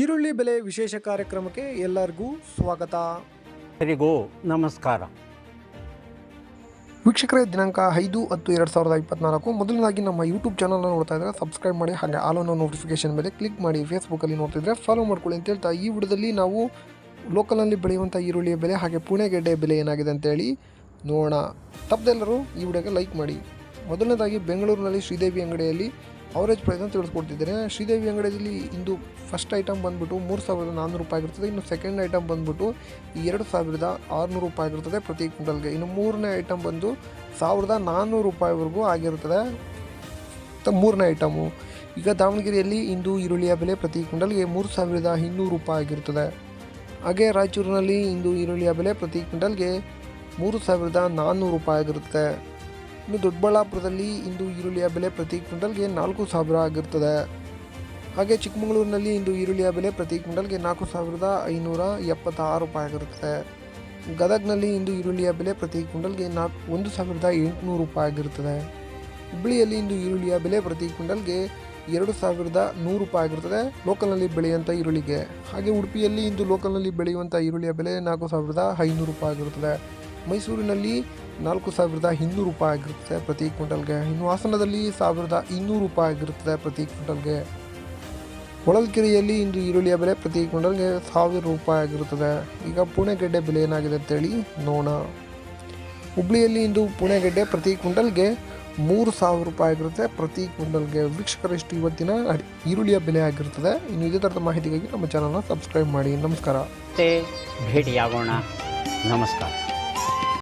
ಈರುಳ್ಳಿ ಬೆಲೆ ವಿಶೇಷ ಕಾರ್ಯಕ್ರಮಕ್ಕೆ ಎಲ್ಲರಿಗೂ ಸ್ವಾಗತ. ಎಲ್ಲರಿಗೂ ನಮಸ್ಕಾರ. ವೀಕ್ಷಕರ ದಿನಾಂಕ ಐದು ಹತ್ತು ಎರಡು ಸಾವಿರದ ಇಪ್ಪತ್ನಾಲ್ಕು. ಮೊದಲನೇದಾಗಿ ನಮ್ಮ ಯೂಟ್ಯೂಬ್ ಚಾನಲ್ನ ನೋಡ್ತಾ ಇದ್ದರೆ ಸಬ್ಸ್ಕ್ರೈಬ್ ಮಾಡಿ ಹಾಗೆ ಆಲ್ ಅನ್ನೋ ನೋಟಿಫಿಕೇಶನ್ ಮೇಲೆ ಕ್ಲಿಕ್ ಮಾಡಿ ಫೇಸ್ಬುಕ್ಕಲ್ಲಿ ನೋಡ್ತಿದ್ರೆ ಫಾಲೋ ಮಾಡ್ಕೊಳ್ಳಿ ಅಂತ ಹೇಳ್ತಾ ಈ ವಿಡಿಯೋದಲ್ಲಿ ನಾವು ಲೋಕಲಲ್ಲಿ ಬೆಳೆಯುವಂಥ ಈರುಳ್ಳಿಯ ಬೆಲೆ ಹಾಗೆ ಪುಣೆಗೆಡ್ಡೆ ಬೆಲೆ ಏನಾಗಿದೆ ಅಂತೇಳಿ ನೋಡೋಣ. ತಪ್ಪದೆಲ್ಲರೂ ಈ ವಿಡಿಯೋಗೆ ಲೈಕ್ ಮಾಡಿ. ಮೊದಲನೇದಾಗಿ ಬೆಂಗಳೂರಿನಲ್ಲಿ ಶ್ರೀದೇವಿ ಅಂಗಡಿಯಲ್ಲಿ ಅವರೇಜ್ ಪ್ರೈಸನ್ನು ತಿಳಿಸ್ಕೊಡ್ತಿದ್ದಾರೆ ಶ್ರೀದೇವಿ ಅಂಗಡಿಯಲ್ಲಿ ಇಂದು ಫಸ್ಟ್ ಐಟಮ್ ಬಂದ್ಬಿಟ್ಟು ಮೂರು ಸಾವಿರದ ನಾನ್ನೂರು ರೂಪಾಯಿ ಆಗಿರ್ತದೆ. ಇನ್ನು ಸೆಕೆಂಡ್ ಐಟಮ್ ಬಂದ್ಬಿಟ್ಟು ಎರಡು ಸಾವಿರದ ಆರುನೂರು ರೂಪಾಯಿ ಆಗಿರ್ತದೆ ಪ್ರತಿ ಕ್ವಿಂಟಲ್ಗೆ. ಇನ್ನು ಮೂರನೇ ಐಟಮ್ ಬಂದು ಸಾವಿರದ ನಾನ್ನೂರು ರೂಪಾಯಿವರೆಗೂ ಆಗಿರುತ್ತದೆ ತ- ಮೂರನೇ ಐಟಮು ಈಗ ದಾವಣಗೆರೆಯಲ್ಲಿ ಇಂದು ಈರುಳ್ಳಿಯ ಬೆಲೆ ಪ್ರತಿ ಕ್ವಿಂಟಲ್ಗೆ ಮೂರು ಸಾವಿರದ ಇನ್ನೂರು ರೂಪಾಯಿ ಆಗಿರುತ್ತದೆ ಹಾಗೆ ರಾಯಚೂರಿನಲ್ಲಿ ಇಂದು ಈರುಳ್ಳಿಯ ಬೆಲೆ ಪ್ರತಿ ಕ್ವಿಂಟಲ್ಗೆ ಮೂರು ಸಾವಿರದ ನಾನ್ನೂರು ರೂಪಾಯಿ ಆಗಿರುತ್ತದೆ ಇನ್ನು ದೊಡ್ಡಬಳ್ಳಾಪುರದಲ್ಲಿ ಇಂದು ಈರುಳ್ಳಿಯ ಬೆಲೆ ಪ್ರತಿ ಕ್ವಿಂಟಲ್ಗೆ ನಾಲ್ಕು ಸಾವಿರ ಆಗಿರ್ತದೆ. ಹಾಗೆ ಚಿಕ್ಕಮಗಳೂರಿನಲ್ಲಿ ಇಂದು ಈರುಳ್ಳಿಯ ಬೆಲೆ ಪ್ರತಿ ಕ್ವಿಂಟಲ್ಗೆ ನಾಲ್ಕು ಸಾವಿರದ ಐನೂರ ಎಪ್ಪತ್ತಾರು ರೂಪಾಯಿ ಆಗಿರುತ್ತದೆ. ಗದಗ್ನಲ್ಲಿ ಇಂದು ಈರುಳ್ಳಿಯ ಬೆಲೆ ಪ್ರತಿ ಕ್ವಿಂಟಲ್ಗೆ ನಾಲ್ಕು, ಒಂದು ಸಾವಿರದ ಎಂಟುನೂರು ರೂಪಾಯಿ ಆಗಿರುತ್ತದೆ. ಹುಬ್ಬಳ್ಳಿಯಲ್ಲಿ ಇಂದು ಈರುಳ್ಳಿಯ ಬೆಲೆ ಪ್ರತಿ ಕ್ವಿಂಟಲ್ಗೆ ಎರಡು ಸಾವಿರದ ನೂರು ರೂಪಾಯಿ ಆಗಿರುತ್ತದೆ ಲೋಕಲ್ನಲ್ಲಿ ಬೆಳೆಯುವಂಥ ಈರುಳ್ಳಿಗೆ. ಹಾಗೆ ಉಡುಪಿಯಲ್ಲಿ ಇಂದು ಲೋಕಲ್ನಲ್ಲಿ ಬೆಳೆಯುವಂಥ ಈರುಳ್ಳಿಯ ಬೆಲೆ ನಾಲ್ಕು ಸಾವಿರದ ಐನೂರು ರೂಪಾಯಿ ಆಗಿರುತ್ತದೆ. ಮೈಸೂರಿನಲ್ಲಿ ನಾಲ್ಕು ಸಾವಿರದ ಇನ್ನೂರು ರೂಪಾಯಿ ಆಗಿರುತ್ತೆ ಪ್ರತಿ ಕ್ವಿಂಟಲ್ಗೆ. ಇನ್ನು ಹಾಸನದಲ್ಲಿ ಸಾವಿರದ ಇನ್ನೂರು ರೂಪಾಯಿ ಆಗಿರುತ್ತದೆ ಪ್ರತಿ ಕ್ವಿಂಟಲ್ಗೆ. ಹೊಳಲ್ಕೆರೆಯಲ್ಲಿ ಇಂದು ಈರುಳ್ಳಿಯ ಬೆಲೆ ಪ್ರತಿ ಕ್ವಿಂಟಲ್ಗೆ ಸಾವಿರ ರೂಪಾಯಿ ಆಗಿರುತ್ತದೆ. ಈಗ ಪುಣೆಗೆಡ್ಡೆ ಬೆಲೆ ಏನಾಗಿದೆ ಅಂತೇಳಿ ನೋಣ ಹುಬ್ಳಿಯಲ್ಲಿ ಇಂದು ಪುಣೆಗೆಡ್ಡೆ ಪ್ರತಿ ಕ್ವಿಂಟಲ್ಗೆ ಮೂರು ಸಾವಿರ ರೂಪಾಯಿ ಆಗಿರುತ್ತೆ. ಪ್ರತಿ ಕ್ವಿಂಟಲ್ಗೆ ವೀಕ್ಷಕರಷ್ಟು ಇವತ್ತಿನ ಈರುಳ್ಳಿಯ ಬೆಲೆ ಆಗಿರುತ್ತದೆ ಇನ್ನು ಇದೇ ಥರದ ಮಾಹಿತಿಗಾಗಿ ನಮ್ಮ ಚಾನಲ್ನ ಸಬ್ಸ್ಕ್ರೈಬ್ ಮಾಡಿ. ನಮಸ್ಕಾರ. ಭೇಟಿಯಾಗೋಣ. ನಮಸ್ಕಾರ.